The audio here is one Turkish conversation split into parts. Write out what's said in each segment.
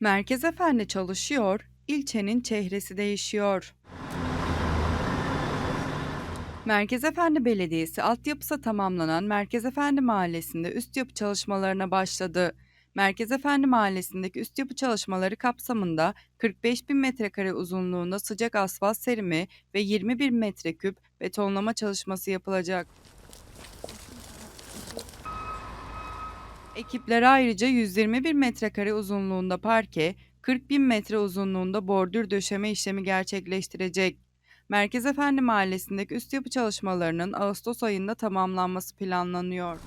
Merkez Efendi çalışıyor, ilçenin çehresi değişiyor. Merkez Efendi Belediyesi altyapısı tamamlanan Merkez Efendi Mahallesi'nde üst yapı çalışmalarına başladı. Merkez Efendi Mahallesi'ndeki üst yapı çalışmaları kapsamında 45 bin metrekare uzunluğunda sıcak asfalt serimi ve 20 bin metreküp betonlama çalışması yapılacak. Ekipler ayrıca 121 metrekare uzunluğunda parke, 40 bin metre uzunluğunda bordür döşeme işlemi gerçekleştirecek. Merkez Efendi Mahallesi'ndeki üst yapı çalışmalarının Ağustos ayında tamamlanması planlanıyor.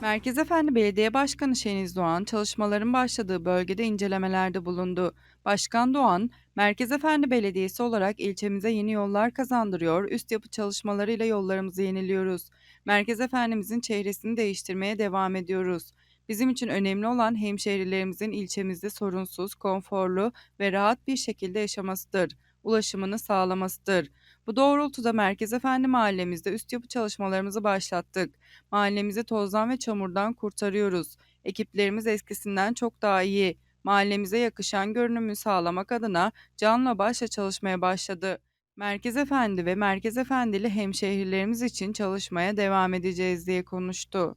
Merkez Efendi Belediye Başkanı Şeniz Doğan çalışmaların başladığı bölgede incelemelerde bulundu. Başkan Doğan, Merkez Efendi Belediyesi olarak ilçemize yeni yollar kazandırıyor, üst yapı çalışmalarıyla yollarımızı yeniliyoruz. Merkez Efendimizin çehresini değiştirmeye devam ediyoruz. Bizim için önemli olan hemşehrilerimizin ilçemizde sorunsuz, konforlu ve rahat bir şekilde yaşamasıdır. Ulaşımını sağlamasıdır. Bu doğrultuda Merkez Efendi mahallemizde üst yapı çalışmalarımızı başlattık. Mahallemizi tozdan ve çamurdan kurtarıyoruz. Ekiplerimiz eskisinden çok daha iyi. Mahallemize yakışan görünümü sağlamak adına canla başla çalışmaya başladı. Merkez Efendi ve Merkez Efendili hemşehrilerimiz için çalışmaya devam edeceğiz diye konuştu.